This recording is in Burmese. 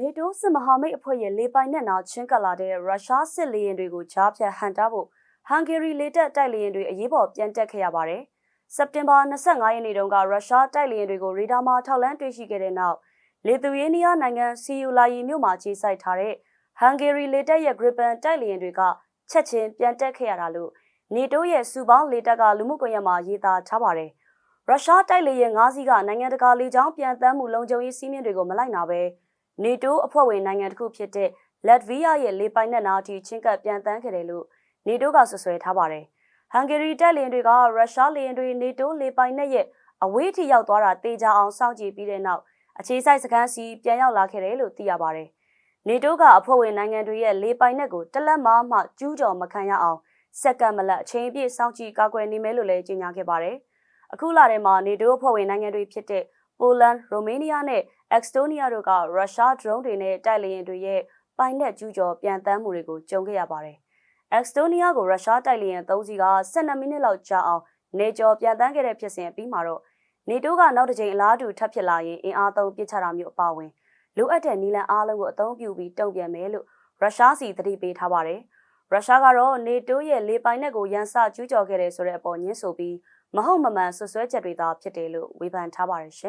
နေတိုးစစ်မဟာမိတ်အဖွဲ့ရဲ့လေပိုင်နက်နာချင်းကပ်လာတဲ့ရုရှားစစ်လေယာဉ်တွေကိုကြားဖြတ်ဟန်တာဖို့ဟန်ဂေရီလေတပ်တိုက်လေယာဉ်တွေအရေးပေါ်ပြန်တက်ခဲ့ရပါတယ်။စက်တင်ဘာ25ရက်နေ့တုန်းကရုရှားတိုက်လေယာဉ်တွေကိုရေဒါမှာထောက်လန်းတွေ့ရှိခဲ့တဲ့နောက်လေသူယေးနီးယားနိုင်ငံစီယူလာယီမြို့မှာခြေစိုက်ထားတဲ့ဟန်ဂေရီလေတပ်ရဲ့ Gripen တိုက်လေယာဉ်တွေကချက်ချင်းပြန်တက်ခဲ့ရတာလို့နေတိုးရဲ့စူပေါင်းလေတပ်ကလူမှုကွန်ရက်မှာရေးသားထားပါတယ်။ရုရှားတိုက်လေယာဉ်၅စီးကနိုင်ငံတကာလေကြောင်းပြန်တမ်းမှုလုံခြုံရေးစည်းမျဉ်းတွေကိုမလိုက်နာဘဲ နေတိုးအဖွဲ့ဝင်နိုင်ငံတစ်ခုဖြစ်တဲ့လက်ဗီးယားရဲ့လေပိုင်နက်နာအထိချင်းကပ်ပြန်တမ်းခဲ့တယ်လို့နေတိုးကဆွဆွဲထားပါတယ်။ဟန်ဂေရီတပ်လေယာဉ်တွေကရုရှားလေယာဉ်တွေနေတိုးလေပိုင်နက်ရဲ့အဝေးထိရောက်သွားတာတေချာအောင်စောင့်ကြည့်ပြီးတဲ့နောက်အခြေစိုက်စခန်းစီပြန်ရောက်လာခဲ့တယ်လို့သိရပါတယ်။နေတိုးကအဖွဲ့ဝင်နိုင်ငံတွေရဲ့လေပိုင်နက်ကိုတလက်မမှကျူးကျော်မခံရအောင်စက္ကန့်မလက်အချိန်ပြည့်စောင့်ကြည့်ကာကွယ်နေမယ်လို့လည်းကြေညာခဲ့ပါတယ်။အခုလာတဲ့မှာနေတိုးအဖွဲ့ဝင်နိုင်ငံတွေဖြစ်တဲ့ ပိုလန်၊ရိုမေးနီးယားနဲ့အက်စတိုးနီးယားတို့ကရုရှားဒရုန်းတွေနဲ့တိုက်လေယာဉ်တွေရဲ့ပိုင်နက်ကျူးကျော်ပြန်တမ်းမှုတွေကိုကြုံခဲ့ရပါတယ်။အက်စတိုးနီးယားကိုရုရှားတိုက်လေယာဉ်၃စီးက12မိနစ်လောက်ကြာအောင်နေကျော်ပြန်တမ်းခဲ့တဲ့ဖြစ်စဉ်အပြီးမှာတော့နေတိုးကနောက်တစ်ကြိမ်အလားတူထပ်ဖြစ်လာရင်အင်အားသုံးပစ်ချတာမျိုးအပါအဝင်လိုအပ်တဲ့နည်းလမ်းအားလုံးကိုအသုံးပြုပြီးတုံ့ပြန်မယ်လို့ရုရှားစီသတိပေးထားပါတယ်။ရုရှားကတော့နေတိုးရဲ့လေပိုင်နက်ကိုရန်စကျူးကျော်ခဲ့တယ်ဆိုတဲ့အပေါ်ညှင်းဆိုပြီးမဟုတ်မမှန်ဆွဆွဲချက်တွေသာဖြစ်တယ်လို့ဝေဖန်ထားပါတယ်ရှင်